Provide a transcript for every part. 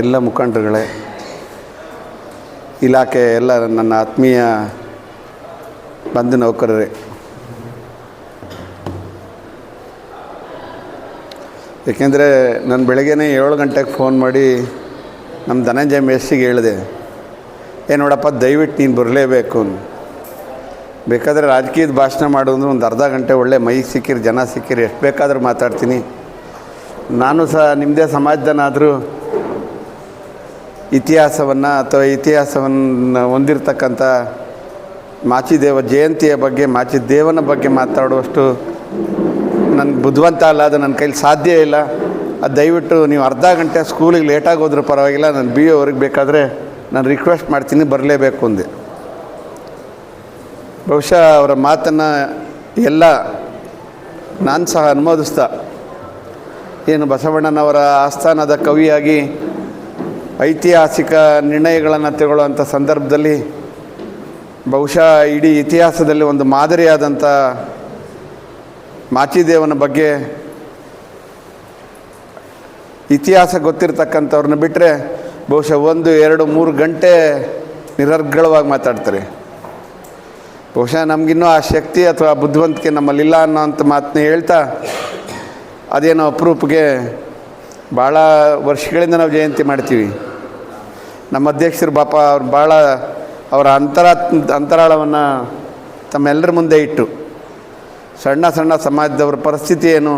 ಎಲ್ಲ ಮುಖಂಡರುಗಳೇ, ಇಲಾಖೆ ಎಲ್ಲ ನನ್ನ ಆತ್ಮೀಯ ಬಂಧು ನೌಕರರೇ ಏಕೆಂದರೆ ನಾನು ಬೆಳಗ್ಗೆನೇ ಏಳು ಗಂಟೆಗೆ ಫೋನ್ ಮಾಡಿ ನಮ್ಮ ಧನಂಜಯ ಮೇಸ್ಸಿಗೆ ಹೇಳಿದೆ, ಏ ನೋಡಪ್ಪ, ದಯವಿಟ್ಟು ನೀನು ಬರಲೇಬೇಕು. ಬೇಕಾದರೆ ರಾಜಕೀಯದ ಭಾಷಣ ಮಾಡೋದು ಒಂದು ಅರ್ಧ ಗಂಟೆ ಒಳ್ಳೆ ಮೈಗೆ ಸಿಕ್ಕಿರಿ, ಜನ ಸಿಕ್ಕಿರಿ, ಎಷ್ಟು ಬೇಕಾದರೂ ಮಾತಾಡ್ತೀನಿ ನಾನು ಸಹ ನಿಮ್ಮದೇ ಸಮಾಜದನಾದರೂ ಇತಿಹಾಸವನ್ನು ಅಥವಾ ಇತಿಹಾಸವನ್ನು ಹೊಂದಿರತಕ್ಕಂಥ ಮಾಚಿದೇವ ಜಯಂತಿಯ ಬಗ್ಗೆ, ಮಾಚಿದೇವನ ಬಗ್ಗೆ ಮಾತಾಡುವಷ್ಟು ನನಗೆ ಬುದ್ಧಿವಂತ ಅಲ್ಲ, ಅದು ನನ್ನ ಕೈಲಿ ಸಾಧ್ಯ ಇಲ್ಲ. ಅದು ದಯವಿಟ್ಟು ನೀವು ಅರ್ಧ ಗಂಟೆ ಸ್ಕೂಲಿಗೆ ಲೇಟಾಗಿ ಹೋದ್ರೂ ಪರವಾಗಿಲ್ಲ, ನಾನು ಬಿ ಅವ್ರಿಗೆ ಬೇಕಾದರೆ ನಾನು ರಿಕ್ವೆಸ್ಟ್ ಮಾಡ್ತೀನಿ, ಬರಲೇಬೇಕು ಅಂದೆ. ಬಹುಶಃ ಅವರ ಮಾತನ್ನು ಎಲ್ಲ ನಾನು ಸಹ ಅನುಮೋದಿಸ್ತಾ, ಏನು ಬಸವಣ್ಣನವರ ಆಸ್ಥಾನದ ಕವಿಯಾಗಿ ಐತಿಹಾಸಿಕ ನಿರ್ಣಯಗಳನ್ನು ತಗೊಳ್ಳುವಂಥ ಸಂದರ್ಭದಲ್ಲಿ ಬಹುಶಃ ಇಡೀ ಇತಿಹಾಸದಲ್ಲಿ ಒಂದು ಮಾದರಿಯಾದಂಥ ಮಾಚಿದೇವನ ಬಗ್ಗೆ ಇತಿಹಾಸ ಗೊತ್ತಿರತಕ್ಕಂಥವ್ರನ್ನ ಬಿಟ್ಟರೆ ಬಹುಶಃ ಒಂದು, ಎರಡು, ಮೂರು ಗಂಟೆ ನಿರರ್ಗಳವಾಗಿ ಮಾತಾಡ್ತಾರೆ. ಬಹುಶಃ ನಮಗಿನ್ನೂ ಆ ಶಕ್ತಿ ಅಥವಾ ಬುದ್ಧಿವಂತಿಕೆ ನಮ್ಮಲ್ಲಿಲ್ಲ ಅನ್ನೋಂಥ ಮಾತನ್ನ ಹೇಳ್ತಾ ಅದೇನೋ ಅಪರೂಪಗೆ ಭಾಳ ವರ್ಷಗಳಿಂದ ನಾವು ಜಯಂತಿ ಮಾಡ್ತೀವಿ. ನಮ್ಮ ಅಧ್ಯಕ್ಷರು ಬಾಪ ಅವ್ರು ಭಾಳ ಅವರ ಅಂತರ, ಅಂತರಾಳವನ್ನು ತಮ್ಮೆಲ್ಲರ ಮುಂದೆ ಇಟ್ಟು, ಸಣ್ಣ ಸಣ್ಣ ಸಮಾಜದವ್ರ ಪರಿಸ್ಥಿತಿ ಏನು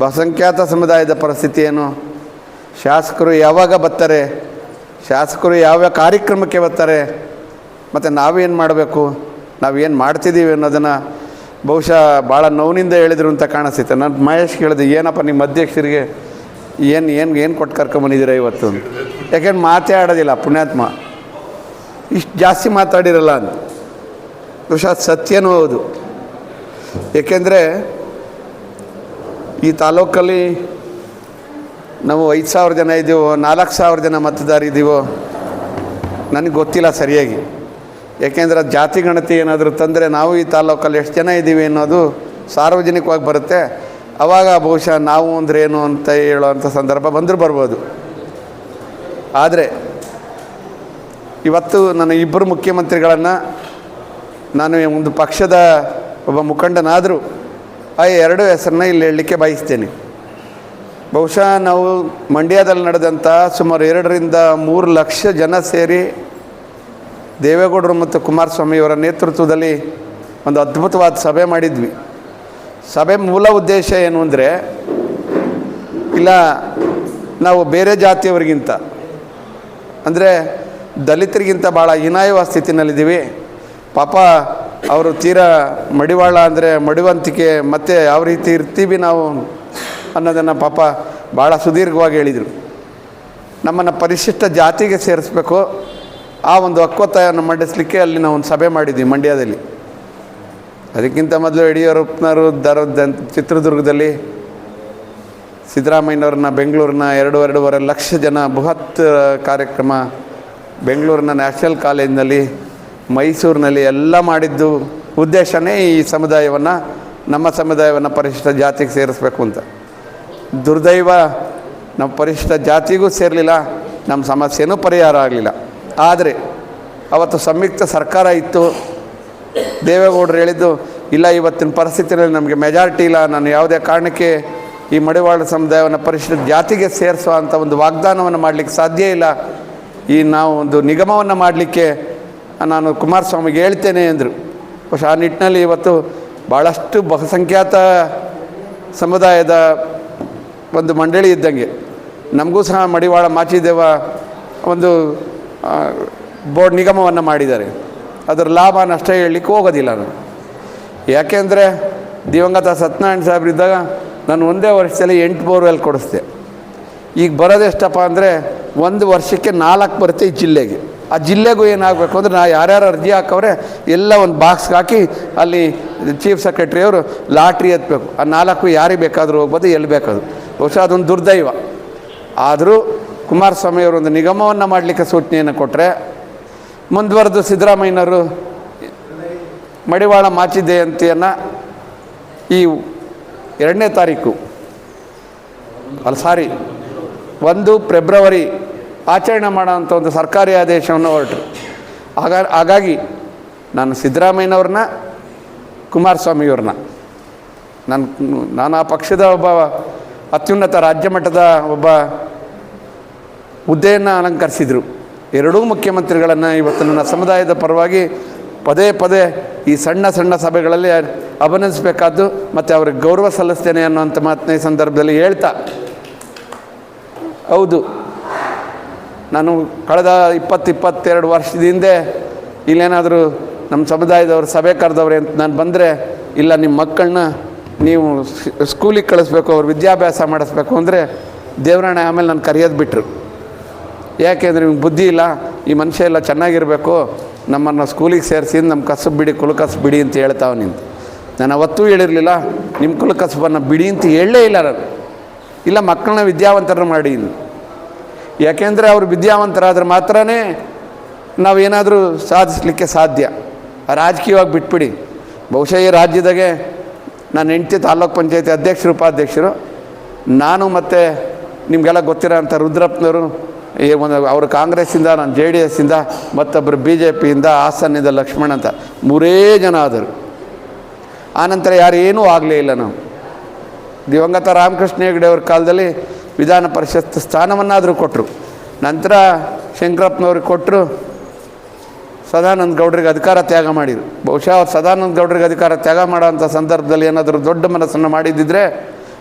ಬಹುಸಂಖ್ಯಾತ ಸಮುದಾಯದ ಪರಿಸ್ಥಿತಿ ಏನು ಶಾಸಕರು ಯಾವಾಗ ಬರ್ತಾರೆ, ಶಾಸಕರು ಯಾವ್ಯಾವ ಕಾರ್ಯಕ್ರಮಕ್ಕೆ ಬರ್ತಾರೆ, ಮತ್ತು ನಾವೇನು ಮಾಡಬೇಕು ನಾವೇನು ಮಾಡ್ತಿದ್ದೀವಿ ಅನ್ನೋದನ್ನು ಬಹುಶಃ ಭಾಳ ನೋವಿನಿಂದ ಹೇಳಿದ್ರು ಅಂತ ಕಾಣಿಸುತ್ತೆ. ನಾನು ಮಹೇಶ್ ಕೇಳಿದೆ, ಏನಪ್ಪ ನಿಮ್ಮ ಅಧ್ಯಕ್ಷರಿಗೆ ಏನು ಏನು ಏನು ಕೊಟ್ಟು ಕರ್ಕೊಂಬಂದಿದ್ದೀರ ಇವತ್ತು. ಯಾಕೆಂದ್ರೆ ಮಾತೇ ಆಡೋದಿಲ್ಲ ಪುಣ್ಯಾತ್ಮ. ಇಷ್ಟು ಜಾಸ್ತಿ ಮಾತಾಡಿರಲ್ಲ ಅಂತ. ಬಹುಶಃ ಸತ್ಯನೂ ಹೌದು. ಏಕೆಂದರೆ ಈ ತಾಲೂಕಲ್ಲಿ ನಾವು ಐದು ಸಾವಿರ ಜನ ಇದ್ದೀವೋ, ನಾಲ್ಕು ಸಾವಿರ ಜನ ಮತದಾರ ನನಗೆ ಗೊತ್ತಿಲ್ಲ ಸರಿಯಾಗಿ. ಏಕೆಂದರೆ ಜಾತಿ ಗಣತಿ ಏನಾದರೂ ತಂದರೆ ನಾವು ಈ ತಾಲೂಕಲ್ಲಿ ಎಷ್ಟು ಜನ ಇದ್ದೀವಿ ಅನ್ನೋದು ಸಾರ್ವಜನಿಕವಾಗಿ ಬರುತ್ತೆ. ಆವಾಗ ಬಹುಶಃ ನಾವು ಅಂದ್ರೆ ಏನು ಅಂತ ಹೇಳುವಂಥ ಸಂದರ್ಭ ಬಂದರೂ ಬರ್ಬೋದು. ಆದರೆ ಇವತ್ತು ನನ್ನ ಇಬ್ಬರು ಮುಖ್ಯಮಂತ್ರಿಗಳನ್ನು ನಾನು ಒಂದು ಪಕ್ಷದ ಒಬ್ಬ ಮುಖಂಡನಾದರೂ ಆ ಎರಡು ಹೆಸರನ್ನ ಇಲ್ಲಿ ಹೇಳಲಿಕ್ಕೆ ಬಯಸ್ತೇನೆ. ಬಹುಶಃ ನಾವು ಮಂಡ್ಯದಲ್ಲಿ ನಡೆದಂಥ ಸುಮಾರು ಎರಡರಿಂದ ಮೂರು ಲಕ್ಷ ಜನ ಸೇರಿ ದೇವೇಗೌಡರು ಮತ್ತು ಕುಮಾರಸ್ವಾಮಿಯವರ ನೇತೃತ್ವದಲ್ಲಿ ಒಂದು ಅದ್ಭುತವಾದ ಸಭೆ ಮಾಡಿದ್ವಿ. ಸಭೆ ಮೂಲ ಉದ್ದೇಶ ಏನು ಅಂದರೆ, ಇಲ್ಲ, ನಾವು ಬೇರೆ ಜಾತಿಯವರಿಗಿಂತ, ಅಂದರೆ ದಲಿತರಿಗಿಂತ ಭಾಳ ಹೀನಾಯುವ ಸ್ಥಿತಿನಲ್ಲಿದ್ದೀವಿ. ಪಾಪ ಅವರು ತೀರಾ ಮಡಿವಾಳ ಅಂದರೆ ಮಡಿವಂತಿಕೆ, ಮತ್ತು ಯಾವ ರೀತಿ ಇರ್ತೀವಿ ನಾವು ಅನ್ನೋದನ್ನು ಪಾಪ ಭಾಳ ಸುದೀರ್ಘವಾಗಿ ಹೇಳಿದರು. ನಮ್ಮನ್ನು ಪರಿಶಿಷ್ಟ ಜಾತಿಗೆ ಸೇರಿಸ್ಬೇಕು. ಆ ಒಂದು ಒಕ್ಕೊತ್ತಾಯವನ್ನು ಮಂಡಿಸಲಿಕ್ಕೆ ಅಲ್ಲಿ ನಾವು ಒಂದು ಸಭೆ ಮಾಡಿದ್ವಿ ಮಂಡ್ಯದಲ್ಲಿ. ಅದಕ್ಕಿಂತ ಮೊದಲು ಯಡಿಯೂರಪ್ಪನವರು ದರ ಚಿತ್ರದುರ್ಗದಲ್ಲಿ ಸಿದ್ದರಾಮಯ್ಯನವ್ರನ್ನ ಬೆಂಗಳೂರಿನ ಎರಡು ಎರಡೂವರೆ ಲಕ್ಷ ಜನ ಬೃಹತ್ ಕಾರ್ಯಕ್ರಮ ಬೆಂಗಳೂರಿನ ನ್ಯಾಷನಲ್ ಕಾಲೇಜಿನಲ್ಲಿ ಮೈಸೂರಿನಲ್ಲಿ ಎಲ್ಲ ಮಾಡಿದ್ದು ಉದ್ದೇಶನೇ ಈ ಸಮುದಾಯವನ್ನು, ನಮ್ಮ ಸಮುದಾಯವನ್ನು ಪರಿಶಿಷ್ಟ ಜಾತಿಗೆ ಸೇರಿಸ್ಬೇಕು ಅಂತ. ದುರ್ದೈವ ನಮ್ಮ ಪರಿಶಿಷ್ಟ ಜಾತಿಗೂ ಸೇರಲಿಲ್ಲ, ನಮ್ಮ ಸಮಸ್ಯೆನೂ ಪರಿಹಾರ ಆಗಲಿಲ್ಲ. ಆದರೆ ಅವತ್ತು ಸಂಯುಕ್ತ ಸರ್ಕಾರ ಇತ್ತು ದೇವೇಗೌಡರು ಹೇಳಿದ್ದು, ಇಲ್ಲ, ಇವತ್ತಿನ ಪರಿಸ್ಥಿತಿಯಲ್ಲಿ ನಮಗೆ ಮೆಜಾರಿಟಿ ಇಲ್ಲ. ನಾನು ಯಾವುದೇ ಕಾರಣಕ್ಕೆ ಈ ಮಡಿವಾಳ ಸಮುದಾಯವನ್ನು ಪರಿಶಿಷ್ಟ ಜಾತಿಗೆ ಸೇರಿಸುವ ಅಂಥ ಒಂದು ವಾಗ್ದಾನವನ್ನು ಮಾಡಲಿಕ್ಕೆ ಸಾಧ್ಯ ಇಲ್ಲ. ಈ ನಾವು ಒಂದು ನಿಗಮವನ್ನು ಮಾಡಲಿಕ್ಕೆ ನಾನು ಕುಮಾರಸ್ವಾಮಿಗೆ ಹೇಳ್ತೇನೆ ಅಂದರು ಬಹುಶಃ ಆ ನಿಟ್ಟಿನಲ್ಲಿ ಇವತ್ತು ಭಾಳಷ್ಟು ಬಹುಸಂಖ್ಯಾತ ಸಮುದಾಯದ ಒಂದು ಮಂಡಳಿ ಇದ್ದಂಗೆ. ನಮಗೂ ಸಹ ಮಡಿವಾಳ ಮಾಚಿದೇವ ಒಂದು ಬೋರ್ಡ್ ನಿಗಮವನ್ನು ಮಾಡಿದ್ದಾರೆ. ಅದರ ಲಾಭ ನಷ್ಟ ಹೇಳಲಿಕ್ಕೆ ಹೋಗೋದಿಲ್ಲ ನಾನು. ಯಾಕೆಂದರೆ ದಿವಂಗತ ಸತ್ಯನಾರಾಯಣ ಸಾಹೇಬ್ರು ಇದ್ದಾಗ ನಾನು ಒಂದೇ ವರ್ಷದಲ್ಲಿ ಎಂಟು ಬೋರ್ವೆಲ್ ಕೊಡಿಸ್ದೆ. ಈಗ ಬರೋದೆಷ್ಟಪ್ಪ ಅಂದರೆ ಒಂದು ವರ್ಷಕ್ಕೆ ನಾಲ್ಕು ಬರುತ್ತೆ ಈ ಜಿಲ್ಲೆಗೆ. ಆ ಜಿಲ್ಲೆಗೂ ಏನಾಗಬೇಕು ಅಂದರೆ ನಾ ಯಾರ್ಯಾರು ಅರ್ಜಿ ಹಾಕವ್ರೆ ಎಲ್ಲ ಒಂದು ಬಾಕ್ಸ್ಗೆ ಹಾಕಿ ಅಲ್ಲಿ ಚೀಫ್ ಸೆಕ್ರೆಟ್ರಿಯವರು ಲಾಟ್ರಿ ಎತ್ತಬೇಕು ಆ ನಾಲ್ಕು ಯಾರಿಗೆ ಬೇಕಾದರೂ ಹೋಗ್ಬೋದು, ಎಲ್ಲಿ ಬೇಕಾದ್ರು. ಬಹುಶಃ ಅದೊಂದು ದುರ್ದೈವ. ಆದರೂ ಕುಮಾರಸ್ವಾಮಿಯವರು ಒಂದು ನಿಗಮವನ್ನು ಮಾಡಲಿಕ್ಕೆ ಸೂಚನೆಯನ್ನು ಕೊಟ್ಟರೆ ಮುಂದುವರೆದು ಸಿದ್ದರಾಮಯ್ಯನವರು ಮಡಿವಾಳ ಮಾಚಿ ಜಯಂತಿಯನ್ನು ಈ ಎರಡನೇ ತಾರೀಕು, ಅಲ್ಲ ಸಾರಿ, ಒಂದು ಫೆಬ್ರವರಿ ಆಚರಣೆ ಮಾಡೋಂಥ ಒಂದು ಸರ್ಕಾರಿ ಆದೇಶವನ್ನು ಹೊರಟರು. ಆಗ, ಹಾಗಾಗಿ ನಾನು ಸಿದ್ದರಾಮಯ್ಯನವ್ರನ್ನ, ಕುಮಾರಸ್ವಾಮಿಯವ್ರನ್ನ, ನಾನು ನಾನು ಆ ಪಕ್ಷದ ಒಬ್ಬ ಅತ್ಯುನ್ನತ ರಾಜ್ಯ ಮಟ್ಟದ ಒಬ್ಬ ಹುದ್ದೆಯನ್ನು ಅಲಂಕರಿಸಿದರು. ಎರಡೂ ಮುಖ್ಯಮಂತ್ರಿಗಳನ್ನು ಇವತ್ತು ನನ್ನ ಸಮುದಾಯದ ಪರವಾಗಿ ಪದೇ ಪದೇ ಈ ಸಣ್ಣ ಸಣ್ಣ ಸಭೆಗಳಲ್ಲಿ ಅಭಿನಂದಿಸಬೇಕಾದ್ದು ಮತ್ತು ಅವ್ರಿಗೆ ಗೌರವ ಸಲ್ಲಿಸ್ತೇನೆ ಅನ್ನೋಂಥ ಮಾತನ್ನ ಈ ಸಂದರ್ಭದಲ್ಲಿ ಹೇಳ್ತಾ. ಹೌದು. ನಾನು ಕಳೆದ ಇಪ್ಪತ್ತು ಇಪ್ಪತ್ತೆರಡು ವರ್ಷದ ಹಿಂದೆ ಇಲ್ಲೇನಾದರೂ ನಮ್ಮ ಸಮುದಾಯದವರು ಸಭೆ ಕರೆದವ್ರೆ ಅಂತ ನಾನು ಬಂದರೆ ಇಲ್ಲ, ನಿಮ್ಮ ಮಕ್ಕಳನ್ನ ನೀವು ಸ್ಕೂಲಿಗೆ ಕಳಿಸ್ಬೇಕು, ಅವ್ರು ವಿದ್ಯಾಭ್ಯಾಸ ಮಾಡಿಸ್ಬೇಕು ಅಂದರೆ ದೇವರಾಣೆ ಆಮೇಲೆ ನಾನು ಕರೆಯೋದು ಬಿಟ್ಟರು ಯಾಕೆಂದರೆ ನಿಮ್ಗೆ ಬುದ್ಧಿ ಇಲ್ಲ, ಈ ಮನುಷ್ಯ ಎಲ್ಲ ಚೆನ್ನಾಗಿರಬೇಕು, ನಮ್ಮನ್ನು ಸ್ಕೂಲಿಗೆ ಸೇರಿಸಿ ನಮ್ಮ ಕಸಬು ಬಿಡಿ ಕುಲಕಸು ಬಿಡಿ ಅಂತ ಹೇಳ್ತಾವ ನಿಂತು ನಾನು ಅವತ್ತೂ ಹೇಳಿರಲಿಲ್ಲ ನಿಮ್ಮ ಕುಲಕಸಬನ್ನು ಬಿಡಿ ಅಂತ ಹೇಳಲೇ ಇಲ್ಲ ನಾನು. ಇಲ್ಲ, ಮಕ್ಕಳನ್ನ ವಿದ್ಯಾವಂತರ ಮಾಡಿ ಯಾಕೆಂದರೆ ಅವರು ವಿದ್ಯಾವಂತರಾದ್ರೆ ಮಾತ್ರನೇ ನಾವೇನಾದರೂ ಸಾಧಿಸಲಿಕ್ಕೆ ಸಾಧ್ಯ. ರಾಜಕೀಯವಾಗಿ ಬಿಟ್ಬಿಡಿ. ಬಹುಶಃ ಈ ರಾಜ್ಯದಾಗೆ ನಾನು ಹೆಂಡತಿ ತಾಲ್ಲೂಕು ಪಂಚಾಯತಿ ಅಧ್ಯಕ್ಷರು, ಉಪಾಧ್ಯಕ್ಷರು, ನಾನು ಮತ್ತು ನಿಮಗೆಲ್ಲ ಗೊತ್ತಿರೋ ಅಂಥ ರುದ್ರಪ್ಪನವರು ಈ ಒಂದು ಅವರು ಕಾಂಗ್ರೆಸ್ಸಿಂದ ನಾನು ಜೆ ಡಿ ಎಸ್ಸಿಂದ ಮತ್ತೊಬ್ಬರು ಬಿ ಜೆ ಪಿಯಿಂದ ಹಾಸನ್ನಿಂದ ಲಕ್ಷ್ಮಣ್ ಅಂತ ಮೂರೇ ಜನ ಆದರು. ಆನಂತರ ಯಾರೇನೂ ಆಗಲೇ ಇಲ್ಲ ನಾವು. ದಿವಂಗತ ರಾಮಕೃಷ್ಣ ಹೆಗಡೆ ಅವ್ರ ಕಾಲದಲ್ಲಿ ವಿಧಾನ ಪರಿಷತ್ ಸ್ಥಾನವನ್ನಾದರೂ ಕೊಟ್ಟರು ನಂತರ ಶಂಕರಪ್ಪನವ್ರಿಗೆ ಕೊಟ್ಟರು ಸದಾನಂದ ಗೌಡ್ರಿಗೆ ಅಧಿಕಾರ ತ್ಯಾಗ ಮಾಡಿದರು ಬಹುಶಃ ಅವ್ರು ಸದಾನಂದ ಗೌಡ್ರಿಗೆ ಅಧಿಕಾರ ತ್ಯಾಗ ಮಾಡೋಂಥ ಸಂದರ್ಭದಲ್ಲಿ ಏನಾದರೂ ದೊಡ್ಡ ಮನಸ್ಸನ್ನು ಮಾಡಿದ್ದಿದ್ರೆ,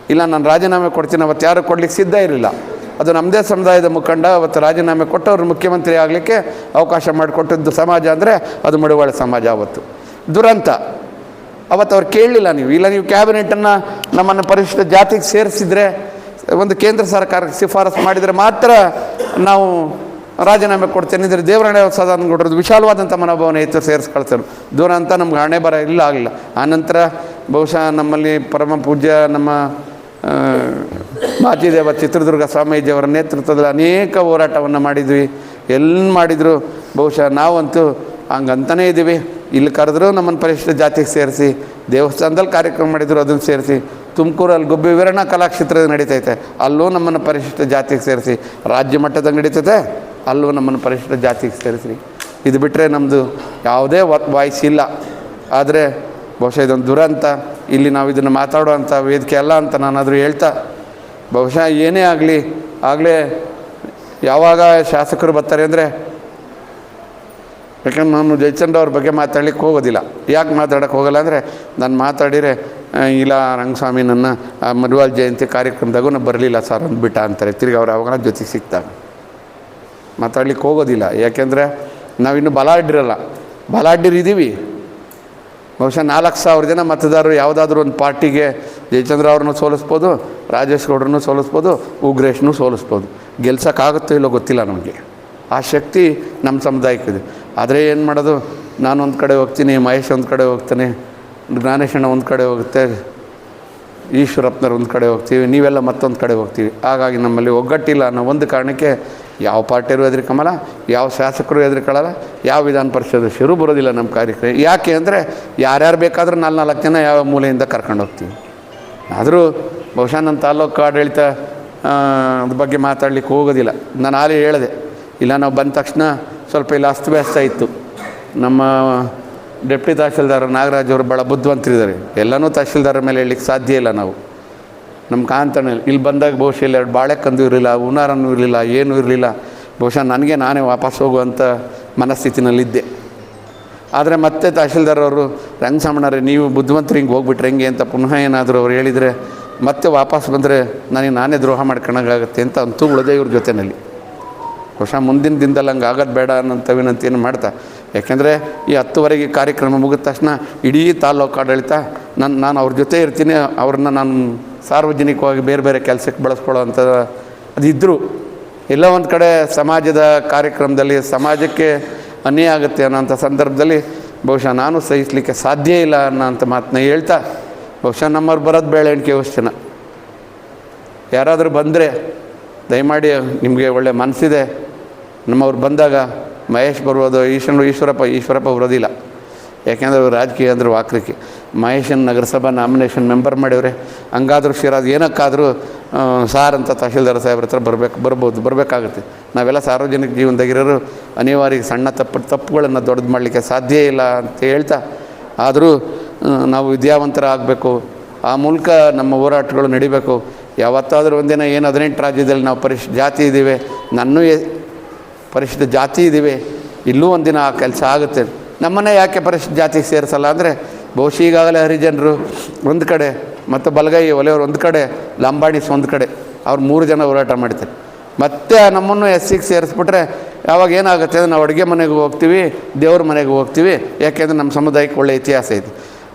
ಇಲ್ಲ, ನಾನು ರಾಜೀನಾಮೆ ಕೊಡ್ತೀನಿ, ಅವತ್ತು ಯಾರು ಕೊಡಲಿಕ್ಕೆ ಸಿದ್ಧ ಇರಲಿಲ್ಲ. ಅದು ನಮ್ಮದೇ ಸಮುದಾಯದ ಮುಖಂಡ, ಅವತ್ತು ರಾಜೀನಾಮೆ ಕೊಟ್ಟು ಅವರು ಮುಖ್ಯಮಂತ್ರಿ ಆಗಲಿಕ್ಕೆ ಅವಕಾಶ ಮಾಡಿಕೊಟ್ಟಿದ್ದು ಸಮಾಜ ಅಂದರೆ ಅದು ಮಡಿವಾಳ ಸಮಾಜ ಅವತ್ತು. ದುರಂತ. ಅವತ್ತು ಅವ್ರು ಕೇಳಲಿಲ್ಲ ನೀವು. ಇಲ್ಲ ನೀವು ಕ್ಯಾಬಿನೆಟನ್ನು ನಮ್ಮನ್ನು ಪರಿಶಿಷ್ಟ ಜಾತಿಗೆ ಸೇರಿಸಿದ್ರೆ, ಒಂದು ಕೇಂದ್ರ ಸರ್ಕಾರಕ್ಕೆ ಶಿಫಾರಸು ಮಾಡಿದರೆ ಮಾತ್ರ ನಾವು ರಾಜೀನಾಮೆ ಕೊಡ್ತೇನೆ. ಇದ್ರೆ ದೇವರಾಣೆ ಕೊಡೋದು ವಿಶಾಲವಾದಂಥ ಮನೋಭಾವನೆ ಇತ್ತು ಸೇರಿಸ್ಕೊಳ್ತಾರೆ. ದೂರ ಅಂತ ನಮ್ಗೆ ಹಣೆ ಬರ ಇಲ್ಲ, ಆಗಲಿಲ್ಲ. ಆನಂತರ ಬಹುಶಃ ನಮ್ಮಲ್ಲಿ ಪರಮ ಪೂಜ್ಯ ನಮ್ಮ ಮಾಚಿದೇವ ಚಿತ್ರದುರ್ಗ ಸ್ವಾಮೀಜಿಯವರ ನೇತೃತ್ವದಲ್ಲಿ ಅನೇಕ ಹೋರಾಟವನ್ನು ಮಾಡಿದ್ವಿ. ಎಲ್ಲಿ ಮಾಡಿದ್ರು? ಬಹುಶಃ ನಾವಂತೂ ಹಂಗಂತನೇ ಇದ್ದೀವಿ. ಇಲ್ಲಿ ಕರೆದ್ರು ನಮ್ಮನ್ನು ಪರಿಶಿಷ್ಟ ಜಾತಿಗೆ ಸೇರಿಸಿ, ದೇವಸ್ಥಾನದಲ್ಲಿ ಕಾರ್ಯಕ್ರಮ ಮಾಡಿದ್ರು ಅದನ್ನು ಸೇರಿಸಿ, ತುಮಕೂರಲ್ಲಿ ಗುಬ್ಬಿ ವೀರಣ್ಣ ಕಲಾಕ್ಷೇತ್ರದ ನಡೀತೈತೆ. ಅಲ್ಲೂ ನಮ್ಮನ್ನು ಪರಿಶಿಷ್ಟ ಜಾತಿಗೆ ಸೇರಿಸಿ, ರಾಜ್ಯ ಮಟ್ಟದ ನಡೀತೈತೆ, ಅಲ್ಲೂ ನಮ್ಮನ್ನು ಪರಿಶಿಷ್ಟ ಜಾತಿಗೆ ಸೇರಿಸಿ. ಇದು ಬಿಟ್ಟರೆ ನಮ್ಮದು ಯಾವುದೇ ವಾಯ್ಸ್ ಇಲ್ಲ. ಆದರೆ ಬಹುಶಃ ಇದೊಂದು ದುರಂತ. ಇಲ್ಲಿ ನಾವು ಇದನ್ನು ಮಾತಾಡುವಂಥ ವೇದಿಕೆ ಅಲ್ಲ ಅಂತ ನಾನಾದರೂ ಹೇಳ್ತಾ, ಬಹುಶಃ ಏನೇ ಆಗಲಿ, ಆಗಲೇ ಯಾವಾಗ ಶಾಸಕರು ಬರ್ತಾರೆ ಅಂದರೆ, ಯಾಕಂದ್ರೆ ನಾನು ಜಯಚಂದ್ರ ಅವ್ರ ಬಗ್ಗೆ ಮಾತಾಡ್ಲಿಕ್ಕೆ ಹೋಗೋದಿಲ್ಲ. ಯಾಕೆ ಮಾತಾಡೋಕ್ಕೆ ಹೋಗಲ್ಲ ಅಂದರೆ, ನಾನು ಮಾತಾಡಿದರೆ ಇಲ್ಲ ರಂಗಸ್ವಾಮಿ ನನ್ನ, ಆ ಮರುವಾಲ್ ಜಯಂತಿ ಕಾರ್ಯಕ್ರಮದಾಗೂ ನಾನು ಬರಲಿಲ್ಲ ಸರ್ ಅಂದ್ಬಿಟ್ಟ ಅಂತಾರೆ. ತಿರ್ಗಿ ಅವ್ರು ಅವಾಗ ಜೊತೆಗೆ ಸಿಗ್ತಾನೆ ಮಾತಾಡ್ಲಿಕ್ಕೆ ಹೋಗೋದಿಲ್ಲ. ಯಾಕೆಂದರೆ ನಾವಿನ್ನು ಬಲಾಢ್ಯರಲ್ಲ. ಬಲಾಢ್ಯರು ಇದ್ದೀವಿ ಬಹುಶಃ ನಾಲ್ಕು ಸಾವಿರ ಜನ ಮತದಾರರು ಯಾವುದಾದ್ರೂ ಒಂದು ಪಾರ್ಟಿಗೆ ಜಯಚಂದ್ರ ಅವ್ರನ್ನೂ ಸೋಲಿಸ್ಬೋದು, ರಾಜೇಶ್ ಗೌಡ್ರನ್ನೂ ಸೋಲಿಸ್ಬೋದು ಉಗ್ರೇಶ್ನೂ ಸೋಲಿಸ್ಬೋದು. ಗೆಲ್ಸೋಕ್ಕಾಗುತ್ತೋ ಇಲ್ಲೋ ಗೊತ್ತಿಲ್ಲ ನಮಗೆ. ಆ ಶಕ್ತಿ ನಮ್ಮ ಸಮುದಾಯಕ್ಕಿದೆ ಆದರೆ ಏನು ಮಾಡೋದು? ನಾನು ಒಂದು ಕಡೆ ಹೋಗ್ತೀನಿ, ಮಹೇಶ್ ಒಂದು ಕಡೆ ಹೋಗ್ತಾನೆ, ಜ್ಞಾನೇಶಣ್ಣ ಒಂದು ಕಡೆ ಹೋಗುತ್ತೆ, ಈಶ್ವರಪ್ಪನವ್ರು ಒಂದು ಕಡೆ ಹೋಗ್ತೀವಿ, ನೀವೆಲ್ಲ ಮತ್ತೊಂದು ಕಡೆ ಹೋಗ್ತೀವಿ. ಹಾಗಾಗಿ ನಮ್ಮಲ್ಲಿ ಒಗ್ಗಟ್ಟಿಲ್ಲ ಅನ್ನೋ ಒಂದು ಕಾರಣಕ್ಕೆ ಯಾವ ಪಾರ್ಟಿಯರು ಕಮಲ ಯಾವ ಶಾಸಕರು ಹೆದರಿಕೊಳ್ಳಲ್ಲ, ಯಾವ ವಿಧಾನ ಪರಿಷತ್ ಶುರು ಬರೋದಿಲ್ಲ ನಮ್ಮ ಕಾರ್ಯಕ್ರಮ. ಯಾಕೆ ಅಂದರೆ ಯಾರ್ಯಾರು ಬೇಕಾದರೂ ನಾಲ್ಕು ನಾಲ್ಕು ಜನ ಯಾವ ಮೂಲೆಯಿಂದ ಕರ್ಕೊಂಡು ಹೋಗ್ತೀವಿ. ಆದರೂ ಬಹುಶಃ ನನ್ನ ತಾಲೂಕು ಆಡಳಿತ ಅದ್ರ ಬಗ್ಗೆ ಮಾತಾಡ್ಲಿಕ್ಕೆ ಹೋಗೋದಿಲ್ಲ. ನಾನು ಆಲೇ ಹೇಳಿದೆ. ಇಲ್ಲ, ನಾವು ಬಂದ ತಕ್ಷಣ ಸ್ವಲ್ಪ ಇಲ್ಲಿ ಅಸ್ತವ್ಯಸ್ತ ಇತ್ತು. ನಮ್ಮ ಡೆಪ್ಟಿ ತಹಶೀಲ್ದಾರ್ ನಾಗರಾಜ್ ಅವರು ಭಾಳ ಬುದ್ಧಿವಂತರಿದ್ದಾರೆ. ಎಲ್ಲನೂ ತಹಶೀಲ್ದಾರ ಮೇಲೆ ಹೇಳಲಿಕ್ಕೆ ಸಾಧ್ಯ ಇಲ್ಲ ನಾವು. ನಮ್ಮ ಕಾಂತಣ್ಣ ಇಲ್ಲಿ. ಬಂದಾಗ ಬಹುಶಃ ಇಲ್ಲಿ ಎರಡು ಬಾಳೆಕಂದು ಇರಲಿಲ್ಲ ಉನಾರನೂ ಇರಲಿಲ್ಲ, ಏನೂ ಇರಲಿಲ್ಲ. ಬಹುಶಃ ನನಗೆ ನಾನೇ ವಾಪಸ್ ಹೋಗುವಂಥ ಮನಸ್ಥಿತಿನಲ್ಲಿದ್ದೆ. ಆದರೆ ಮತ್ತೆ ತಹಶೀಲ್ದಾರ್ ಅವರು, ರಂಗಸಾಮಣ್ಣರೇ, ನೀವು ಬುದ್ಧಿವಂತರು ಹಿಂಗೆ ಹೋಗ್ಬಿಟ್ರೆ ಹೆಂಗೆ ಅಂತ ಪುನಃ ಏನಾದರೂ ಅವ್ರು ಹೇಳಿದರೆ, ಮತ್ತೆ ವಾಪಸ್ ಬಂದರೆ ನನಗೆ ನಾನೇ ದ್ರೋಹ ಮಾಡ್ಕೊಳಂಗಾಗತ್ತೆ ಅಂತ ಅಂತೂ ಉಳಿದೆ ಇವ್ರ ಜೊತೆಯಲ್ಲಿ ಬಹುಶಃ ಮುಂದಿನ ದಿನದಲ್ಲಿ ಹಂಗೆ ಆಗೋದು ಬೇಡ ಅನ್ನೋಂಥ ವಿನಂತಿಯನ್ನು ಮಾಡ್ತಾ ಯಾಕೆಂದರೆ ಈ ಹತ್ತುವರೆಗೆ ಕಾರ್ಯಕ್ರಮ ಮುಗಿದ ತಕ್ಷಣ ಇಡೀ ತಾಲ್ಲೂಕು ಆಡಳಿತ ನಾನು ನಾನು ಅವ್ರ ಜೊತೆ ಇರ್ತೀನಿ, ಅವ್ರನ್ನ ನಾನು ಸಾರ್ವಜನಿಕವಾಗಿ ಬೇರೆ ಬೇರೆ ಕೆಲಸಕ್ಕೆ ಬಳಸ್ಕೊಳ್ಳೋ ಅಂಥ ಅದಿದ್ದರು ಎಲ್ಲ ಒಂದು ಕಡೆ ಸಮಾಜದ ಕಾರ್ಯಕ್ರಮದಲ್ಲಿ ಸಮಾಜಕ್ಕೆ ಅನ್ಯಾಯ ಆಗುತ್ತೆ ಅನ್ನೋಂಥ ಸಂದರ್ಭದಲ್ಲಿ ಬಹುಶಃ ನಾನು ಸಹಿಸಲಿಕ್ಕೆ ಸಾಧ್ಯ ಇಲ್ಲ ಅನ್ನೋಂಥ ಮಾತನ್ನ ಹೇಳ್ತಾ, ಬಹುಶಃ ನಮ್ಮವ್ರು ಬರೋದು ಬೇಳೆ ಎಣಿಕೆ ಎಷ್ಟು ಯಾರಾದರೂ ಬಂದರೆ, ದಯಮಾಡಿ ನಿಮಗೆ ಒಳ್ಳೆ ಮನಸ್ಸಿದೆ ನಮ್ಮವ್ರು ಬಂದಾಗ ಮಹೇಶ್ ಬರುವುದು ಈಶ್ವರ ಈಶ್ವರಪ್ಪ ಈಶ್ವರಪ್ಪ ಬರೋದಿಲ್ಲ ಯಾಕೆಂದರೆ ರಾಜಕೀಯ ಅಂದರೆ ವಾಕ್ರಿಕೆ ಮಹೇಶನ್ ನಗರಸಭಾ ನಾಮಿನೇಷನ್ ಮೆಂಬರ್ ಮಾಡಿವ್ರೆ. ಹಂಗಾದ್ರೂ ಶಿರಾದ್ ಏನಕ್ಕಾದರೂ ಸಾರ್ ಅಂತ ತಹಶೀಲ್ದಾರ್ ಸಾಹೇಬ್ರ ಹತ್ರ ಬರಬೇಕು, ಬರ್ಬೋದು, ಬರಬೇಕಾಗುತ್ತೆ. ನಾವೆಲ್ಲ ಸಾರ್ವಜನಿಕ ಜೀವನದಾಗಿರೋರು ಅನಿವಾರ್ಯ ಸಣ್ಣ ತಪ್ಪು, ತಪ್ಪುಗಳನ್ನು ದೊಡ್ಡದು ಮಾಡಲಿಕ್ಕೆ ಸಾಧ್ಯ ಇಲ್ಲ ಅಂತ ಹೇಳ್ತಾ, ಆದರೂ ನಾವು ವಿದ್ಯಾವಂತರ ಆಗಬೇಕು ಆ ಮೂಲಕ ನಮ್ಮ ಹೋರಾಟಗಳು ನಡಿಬೇಕು. ಯಾವತ್ತಾದರೂ ಒಂದಿನ ಏನು ಹದಿನೆಂಟು ರಾಜ್ಯದಲ್ಲಿ ನಾವು ಪರಿಶ್ ಜಾತಿ ಇದ್ದೀವಿ. ನನ್ನೂ ಪರಿಶಿಷ್ಟ ಜಾತಿ ಇದ್ದೀವಿ ಇಲ್ಲೂ ಒಂದಿನ ಆ ಕೆಲಸ ಆಗುತ್ತೆ. ನಮ್ಮನ್ನೇ ಯಾಕೆ ಪರಿಶುದ್ಧ ಜಾತಿಗೆ ಸೇರಿಸಲ್ಲ ಅಂದರೆ, ಬಹುಶಃ ಈಗಾಗಲೇ ಹರಿಜನರು ಒಂದು ಕಡೆ, ಮತ್ತು ಬಲಗೈ ಒಲೆಯವರು ಒಂದು ಕಡೆ ಲಂಬಾಣಿಸ್ ಒಂದು ಕಡೆ, ಅವ್ರು ಮೂರು ಜನ ಹೋರಾಟ ಮಾಡ್ತಾರೆ. ಮತ್ತೆ ನಮ್ಮನ್ನು ಎಸ್ ಸಿಗೆ ಸೇರಿಸ್ಬಿಟ್ರೆ, ಯಾವಾಗ ಏನಾಗುತ್ತೆ ಅಂದರೆ ನಾವು ಅಡುಗೆ ಮನೆಗೆ ಹೋಗ್ತೀವಿ, ದೇವ್ರ ಮನೆಗೆ ಹೋಗ್ತೀವಿ, ಯಾಕೆಂದರೆ ನಮ್ಮ ಸಮುದಾಯಕ್ಕೆ ಒಳ್ಳೆಯ ಇತಿಹಾಸ ಇದೆ.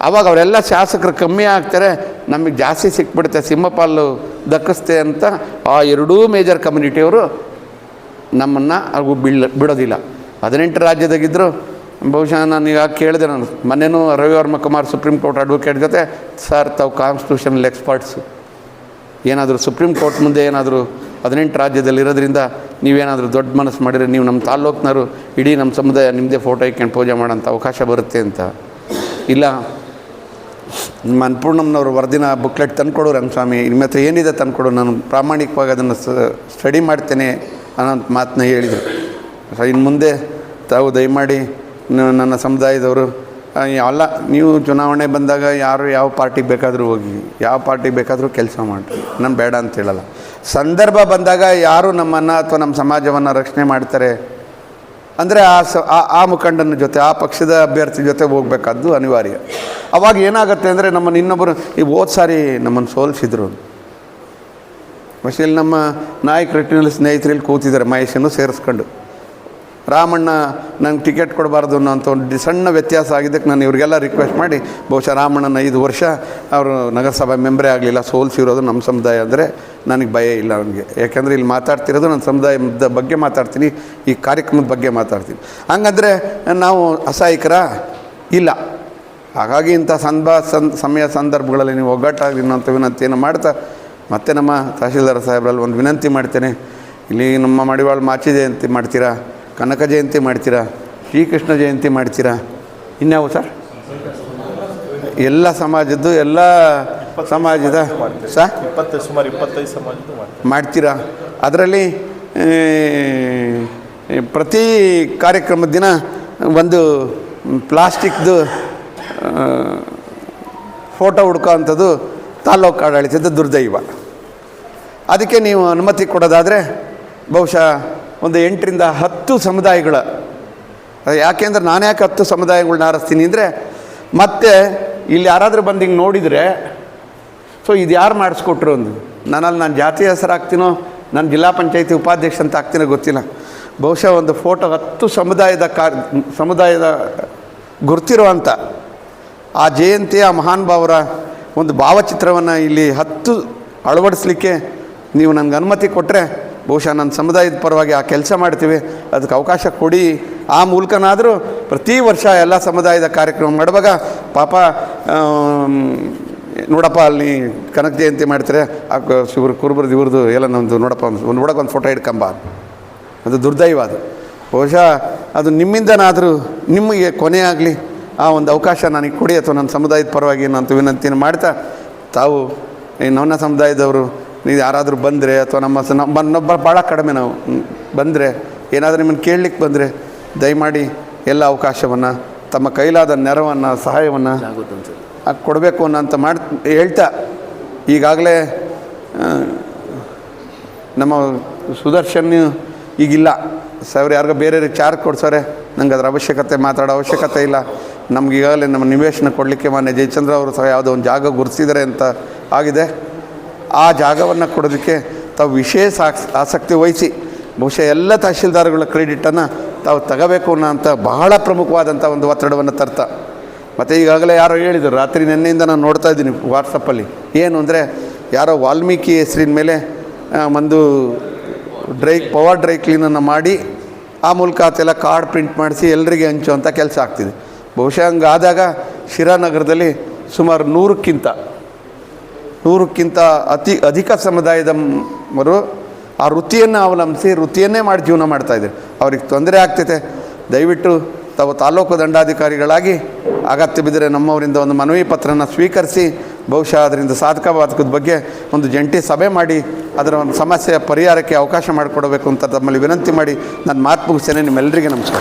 ಆವಾಗ ಅವರೆಲ್ಲ ಶಾಸಕರು ಕಮ್ಮಿ ಆಗ್ತಾರೆ, ನಮಗೆ ಜಾಸ್ತಿ ಸಿಕ್ಬಿಡುತ್ತೆ ಸಿಂಹಪಾಲು ದಕ್ಕಿಸ್ತೆ ಅಂತ ಆ ಎರಡೂ ಮೇಜರ್ ಕಮ್ಯುನಿಟಿಯವರು ನಮ್ಮನ್ನು ಅವ್ರಿಗೂ ಬೀಳ್ ಬಿಡೋದಿಲ್ಲ. ಹದಿನೆಂಟು ರಾಜ್ಯದಾಗಿದ್ದರು ಬಹುಶಃ ನಾನು ಈಗ ಕೇಳಿದೆ ನಾನು. ಮೊನ್ನೆನೂ Ravivarma Kumar supreme court advocate ಜೊತೆ ಸರ್ ತಾವು ಕಾನ್ಸ್ಟಿಟ್ಯೂಷನಲ್ ಎಕ್ಸ್ಪರ್ಟ್ಸು ಏನಾದರೂ ಸುಪ್ರೀಂ ಕೋರ್ಟ್ ಮುಂದೆ ಏನಾದರೂ ಹದಿನೆಂಟು ರಾಜ್ಯದಲ್ಲಿ ಇರೋದ್ರಿಂದ ನೀವೇನಾದರೂ ದೊಡ್ಡ ಮನಸ್ಸು ಮಾಡಿದರೆ ನೀವು ನಮ್ಮ ತಾಲೂಕಿನವರು ಇಡೀ ನಮ್ಮ ಸಮುದಾಯ ನಿಮ್ಮದೇ ಫೋಟೋ ಇಟ್ಕೊಂಡು ಪೂಜೆ ಮಾಡೋಂಥ ಅವಕಾಶ ಬರುತ್ತೆ ಅಂತ. ಇಲ್ಲ. ನಿಮ್ಮ ಅನ್ನಪೂರ್ಣಮ್ಮನವರು ವರದಿನ ಬುಕ್ಲೆಟ್ ತಂದುಕೊಡು ರಂಗಸ್ವಾಮಿ ನಿಮ್ಮ ಹತ್ರ ಏನಿದೆ ತಂದುಕೊಡು. ನಾನು ಪ್ರಾಮಾಣಿಕವಾಗಿ ಅದನ್ನು ಸ್ಟಡಿ ಮಾಡ್ತೇನೆ. ಅನ್ನೋ ಮಾತನ್ನ ಹೇಳಿದರು. ಇನ್ನು ಮುಂದೆ ತಾವು ದಯಮಾಡಿ ನನ್ನ ಸಮುದಾಯದವರು ಅಲ್ಲ, ನೀವು ಚುನಾವಣೆ ಬಂದಾಗ ಯಾರು ಯಾವ ಪಾರ್ಟಿಗೆ ಬೇಕಾದರೂ ಹೋಗಿ, ಯಾವ ಪಾರ್ಟಿಗೆ ಬೇಕಾದರೂ ಕೆಲಸ ಮಾಡಿ ನಾನು ಬೇಡ ಅಂತ ಹೇಳಲ್ಲ. ಸಂದರ್ಭ ಬಂದಾಗ ಯಾರು ನಮ್ಮನ್ನು ಅಥವಾ ನಮ್ಮ ಸಮಾಜವನ್ನು ರಕ್ಷಣೆ ಮಾಡ್ತಾರೆ, ಅಂದರೆ ಆ ಸ, ಆ- ಆ ಮುಖಂಡನ ಜೊತೆ, ಆ ಪಕ್ಷದ ಅಭ್ಯರ್ಥಿ ಜೊತೆ ಹೋಗ್ಬೇಕಾದ್ದು ಅನಿವಾರ್ಯ. ಅವಾಗ ಏನಾಗುತ್ತೆ ಅಂದರೆ ನಮ್ಮನ್ನು ಇನ್ನೊಬ್ಬರು ಈ ಹೋದ ಸಾರಿ ನಮ್ಮನ್ನು ಸೋಲಿಸಿದ್ರು ಮತ್ತು ನಮ್ಮ ನಾಯಕ ರೆಟ್ಟಿನಲ್ಲಿ ಸ್ನೇಹಿತರಲ್ಲಿ ಕೂತಿದ್ದಾರೆ ಮಹೇಶನ್ನು ಸೇರಿಸ್ಕೊಂಡು. ರಾಮಣ್ಣ ನಂಗೆ ಟಿಕೆಟ್ ಕೊಡಬಾರ್ದು ಅನ್ನೋ ಅಂತ ಒಂದು ಸಣ್ಣ ವ್ಯತ್ಯಾಸ ಆಗಿದ್ದಕ್ಕೆ ನಾನು ಇವರಿಗೆಲ್ಲ ರಿಕ್ವೆಸ್ಟ್ ಮಾಡಿ, ಬಹುಶಃ ರಾಮಣ್ಣನ ಐದು ವರ್ಷ ಅವರು ನಗರಸಭಾ ಮೆಂಬರೇ ಆಗಲಿಲ್ಲ, ಸೋಲ್ಸಿರೋದು ನಮ್ಮ ಸಮುದಾಯ ಅಂದರೆ ನನಗೆ ಭಯ ಇಲ್ಲ ನನಗೆ. ಯಾಕೆಂದರೆ ಇಲ್ಲಿ ಮಾತಾಡ್ತಿರೋದು ನನ್ನ ಸಮುದಾಯದ ಬಗ್ಗೆ ಮಾತಾಡ್ತೀನಿ, ಈ ಕಾರ್ಯಕ್ರಮದ ಬಗ್ಗೆ ಮಾತಾಡ್ತೀನಿ. ಹಂಗಂದರೆ ನಾವು ಅಸಹಾಯಕರ ಇಲ್ಲ. ಹಾಗಾಗಿ ಇಂಥ ಸಂದ ಸಮಯ ಸಂದರ್ಭಗಳಲ್ಲಿ ನೀವು ಒಗ್ಗಟ್ಟಾಗಿ ಅನ್ನೋಂಥ ವಿನಂತಿಯನ್ನು ಮಾಡ್ತಾ ಮತ್ತೆ ನಮ್ಮ ತಹಶೀಲ್ದಾರ್ ಸಾಹೇಬ್ರಲ್ಲಿ ಒಂದು ವಿನಂತಿ ಮಾಡ್ತೇನೆ. ಇಲ್ಲಿ ನಮ್ಮ ಮಡಿವಾಳ ಮಾಚಿ ಜಯಂತಿ ಮಾಡ್ತೀರಾ ಕನಕ ಜಯಂತಿ ಮಾಡ್ತೀರಾ ಶ್ರೀಕೃಷ್ಣ ಜಯಂತಿ ಮಾಡ್ತೀರಾ? ಇನ್ಯಾವು ಸರ್? ಎಲ್ಲ ಸಮಾಜದ್ದು ಎಲ್ಲ ಸಮಾಜದ ಸರ್ ಇಪ್ಪತ್ತು ಸುಮಾರು ಇಪ್ಪತ್ತೈದು ಸಮಾಜದ್ದು ಮಾಡ್ತಾರೆ ಮಾಡ್ತೀರಾ? ಅದರಲ್ಲಿ ಪ್ರತಿ ಕಾರ್ಯಕ್ರಮದ ದಿನ ಒಂದು ಪ್ಲಾಸ್ಟಿಕ್ದು ಫೋಟೋ ಹುಡ್ಕೋ ಅಂಥದ್ದು ತಾಲ್ಲೂಕು ಆಡಳಿತದ ದುರ್ದೈವ. ಅದಕ್ಕೆ ನೀವು ಅನುಮತಿ ಕೊಡೋದಾದರೆ ಬಹುಶಃ ಒಂದು ಎಂಟರಿಂದ ಹತ್ತು ಸಮುದಾಯಗಳ ಯಾಕೆಂದ್ರೆ ನಾನು ಯಾಕೆ ಹತ್ತು ಸಮುದಾಯಗಳನ್ನ ಆರಿಸ್ತೀನಿ ಅಂದರೆ ಮತ್ತೆ ಇಲ್ಲಿ ಯಾರಾದರೂ ಬಂದು ಹಿಂಗೆ ನೋಡಿದರೆ, ಸೊ ಇದು ಯಾರು ಮಾಡಿಸ್ಕೊಟ್ರು ಒಂದು ನಾನಲ್ಲಿ ನಾನು ಜಾತಿ ಹೆಸರು ಹಾಕ್ತೀನೋ ನಾನು ಜಿಲ್ಲಾ ಪಂಚಾಯತಿ ಉಪಾಧ್ಯಕ್ಷ ಅಂತ ಆಗ್ತೀನೋ ಗೊತ್ತಿಲ್ಲ. ಬಹುಶಃ ಒಂದು ಫೋಟೋ ಹತ್ತು ಸಮುದಾಯದ ಕಾ, ಸಮುದಾಯದ ಗುರ್ತಿರುವಂಥ ಆ ಜಯಂತಿ ಆ ಮಹಾನ್ ಭಾವರ ಒಂದು ಭಾವಚಿತ್ರವನ್ನು ಇಲ್ಲಿ ಹತ್ತು ಅಳವಡಿಸ್ಲಿಕ್ಕೆ ನೀವು ನನಗೆ ಅನುಮತಿ ಕೊಟ್ಟರೆ ಬಹುಶಃ ನನ್ನ ಸಮುದಾಯದ ಪರವಾಗಿ ಆ ಕೆಲಸ ಮಾಡ್ತೀವಿ, ಅದಕ್ಕೆ ಅವಕಾಶ ಕೊಡಿ. ಆ ಮೂಲಕನಾದರೂ ಪ್ರತಿ ವರ್ಷ ಎಲ್ಲ ಸಮುದಾಯದ ಕಾರ್ಯಕ್ರಮ ಮಾಡುವಾಗ, ಪಾಪ ನೋಡಪ್ಪ, ಅಲ್ಲಿ ಕನಕ ಜಯಂತಿ ಮಾಡ್ತಾರೆ, ಆ ಇವ್ರು ಕುರುಬರದು ಇವ್ರದ್ದು ಎಲ್ಲ ನಮ್ಮದು ನೋಡಪ್ಪ, ಒಂದು ನೋಡಕ್ಕೆ ಒಂದು ಫೋಟೋ ಇಟ್ಕೊಂಬ. ಅದು ದುರ್ದೈವ ಅದು. ಬಹುಶಃ ಅದು ನಿಮ್ಮಿಂದನಾದರೂ ನಿಮಗೆ ಕೊನೆ ಆಗಲಿ ಆ ಒಂದು ಅವಕಾಶ ನನಗೆ ಕೊಡಿ ಅಥವಾ ನನ್ನ ಸಮುದಾಯದ ಪರವಾಗಿ ನಾನು ವಿನಂತಿಯನ್ನು ಮಾಡ್ತಾ, ತಾವು ಈ ನನ್ನ ಸಮುದಾಯದವರು, ನೀವು ಯಾರಾದರೂ ಬಂದರೆ ಅಥವಾ ನಮ್ಮ ನಮ್ಮ ಭಾಳ ಕಡಿಮೆ ನಾವು ಬಂದರೆ, ಏನಾದರೂ ನಿಮ್ಮನ್ನು ಕೇಳಲಿಕ್ಕೆ ಬಂದರೆ ದಯಮಾಡಿ ಎಲ್ಲ ಅವಕಾಶವನ್ನು, ತಮ್ಮ ಕೈಲಾದ ನೆರವನ್ನು, ಸಹಾಯವನ್ನು ಕೊಡಬೇಕು ಅನ್ನೋಂತ ಮಾಡಿ, ಹೇಳ್ತಾ, ಈಗಾಗಲೇ ನಮ್ಮ ಸುದರ್ಶನ್ ಈಗಿಲ್ಲ. ಸರ್, ಯಾರಿಗೋ ಬೇರೆ ಚಾರ್ಜ್ ಕೊಡ್ಸೋರೆ, ನಂಗೆ ಅದರ ಅವಶ್ಯಕತೆ, ಮಾತಾಡೋ ಅವಶ್ಯಕತೆ ಇಲ್ಲ. ನಮ್ಗೆ ಈಗಾಗಲೇ ನಮ್ಮ ನಿವೇಶನ ಕೊಡಲಿಕ್ಕೆ ಮಾನ್ಯ ಜಯಚಂದ್ರ ಅವರು ಸಹ ಯಾವುದೋ ಒಂದು ಜಾಗ ಗುರುತಿಸಿದ್ದಾರೆ ಅಂತ ಆಗಿದೆ. ಆ ಜಾಗವನ್ನು ಕೊಡೋದಕ್ಕೆ ತಾವು ವಿಶೇಷ ಆಸ್- ಆಸಕ್ತಿ ವಹಿಸಿ, ಬಹುಶಃ ಎಲ್ಲ ತಹಶೀಲ್ದಾರ್ಗಳ ಕ್ರೆಡಿಟನ್ನು ತಾವು ತಗೋಬೇಕು ಅಂತ ಬಹಳ ಪ್ರಮುಖವಾದಂಥ ಒಂದು ಒತ್ತಡವನ್ನು ತರ್ತಾ. ಮತ್ತು ಈಗಾಗಲೇ ಯಾರೋ ಹೇಳಿದರು, ರಾತ್ರಿ ನಿನ್ನೆಯಿಂದ ನಾನು ನೋಡ್ತಾ ಇದ್ದೀನಿ ವಾಟ್ಸಪ್ಪಲ್ಲಿ ಏನು ಅಂದರೆ, ಯಾರೋ ವಾಲ್ಮೀಕಿ ಹೆಸರಿನ ಮೇಲೆ ಒಂದು ಡ್ರೈ, ಪವರ್ ಡ್ರೈ ಕ್ಲೀನನ್ನು ಮಾಡಿ, ಆ ಮೂಲಕ ಅದೆಲ್ಲ ಕಾರ್ಡ್ ಪ್ರಿಂಟ್ ಮಾಡಿಸಿ ಎಲ್ಲರಿಗೆ ಹಂಚುವಂಥ ಕೆಲಸ ಆಗ್ತಿದೆ. ಬಹುಶಃ ಹಂಗಾದಾಗ ಶಿರಾನಗರದಲ್ಲಿ ಸುಮಾರು ನೂರಕ್ಕಿಂತ ನೂರಕ್ಕಿಂತ ಅತಿ ಅಧಿಕ ಸಮುದಾಯದವರು ಆ ವೃತ್ತಿಯನ್ನು ಅವಲಂಬಿಸಿ ವೃತ್ತಿಯನ್ನೇ ಮಾಡಿ ಜೀವನ ಮಾಡ್ತಾಯಿದ್ದಾರೆ ಅವ್ರಿಗೆ ತೊಂದರೆ ಆಗ್ತೈತೆ. ದಯವಿಟ್ಟು ತಾವು ತಾಲೂಕು ದಂಡಾಧಿಕಾರಿಗಳಾಗಿ ಅಗತ್ಯ ಬಿದ್ದರೆ ನಮ್ಮವರಿಂದ ಒಂದು ಮನವಿ ಪತ್ರನ ಸ್ವೀಕರಿಸಿ, ಬಹುಶಃ ಅದರಿಂದ ಸಾಧಕ ಬಾಧಕದ ಬಗ್ಗೆ ಒಂದು ಜಂಟಿ ಸಭೆ ಮಾಡಿ ಅದರ ಒಂದು ಸಮಸ್ಯೆಯ ಪರಿಹಾರಕ್ಕೆ ಅವಕಾಶ ಮಾಡಿಕೊಡಬೇಕು ಅಂತ ತಮ್ಮಲ್ಲಿ ವಿನಂತಿ ಮಾಡಿ ನಾನು ಮಾತು ಮುಗಿಸ್ತೇನೆ. ನಿಮ್ಮೆಲ್ಲರಿಗೆ ನಮಸ್ಕಾರ.